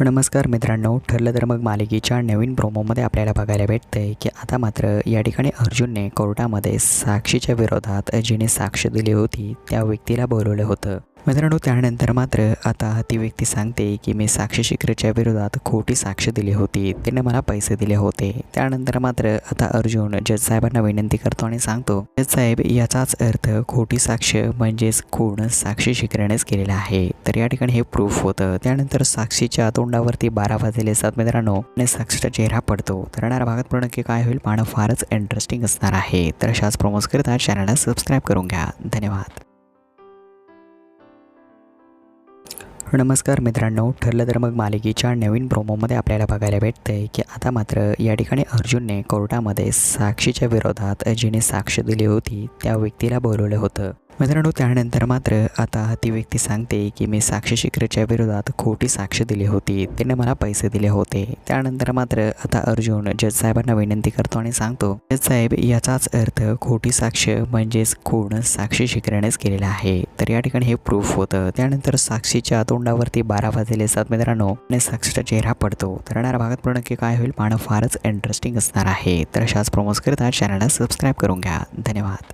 नमस्कार मित्रांनो ठरलं तर मग मालिकेच्या नवीन प्रोमोमध्ये आपल्याला बघायला भेटतंय की आता मात्र या ठिकाणी अर्जुनने कोर्टामध्ये साक्षीच्या विरोधात जिने साक्ष दिली होती त्या व्यक्तीला बोलवलं होतं. मित्रांनो त्यानंतर मात्र आता ती व्यक्ती सांगते की मी साक्षी शिकरेच्या विरोधात खोटी साक्ष दिली होती. तिने मला पैसे दिले होते. त्यानंतर मात्र आता अर्जुन जज साहेबांना विनंती करतो आणि सांगतो जज साहेब याचाच अर्थ खोटी साक्ष म्हणजेच खूण साक्षी शिकरेनेच केलेला आहे. तर या ठिकाणी हे प्रूफ होतं. त्यानंतर साक्षीच्या तोंडावरती बारा वाजलेले असतात मित्रांनो आणि साक्षीचा चेहरा पडतो. तर येणाऱ्या भागात पण नक्की काय होईल पाहणं फारच इंटरेस्टिंग असणार आहे. तर अशाच प्रमोस करता चॅनलला सबस्क्राईब करून घ्या. धन्यवाद. नमस्कार मित्रांनो ठरलं तर मग मालिकेच्या नवीन प्रोमोमध्ये आपल्याला बघायला भेटतंय की आता मात्र या ठिकाणी अर्जुनने कोर्टामध्ये साक्षीच्या विरोधात जिने साक्ष दिली होती त्या व्यक्तीला बोलवलं होतं. मित्रांनो त्यानंतर मात्र आता ती व्यक्ती सांगते की मी साक्षी शिकरेच्या विरोधात खोटी साक्ष दिली होती. त्याने मला पैसे दिले होते. त्यानंतर मात्र आता अर्जुन जज साहेबांना विनंती करतो आणि सांगतो जज साहेब याचाच अर्थ खोटी साक्ष म्हणजेच खूण साक्षी शिकरेनेच केलेला आहे. तर या ठिकाणी हे प्रूफ होतं. त्यानंतर साक्षीच्या तोंडावरती बारा वाजलेले असतात मित्रांनो आणि साक्षीचा चेहरा पडतो. तर येणाऱ्या भागात पण नक्की काय होईल पाहणं फारच इंटरेस्टिंग असणार आहे. तर अशाच प्रमोज करता चॅनलला सबस्क्राईब करून घ्या. धन्यवाद.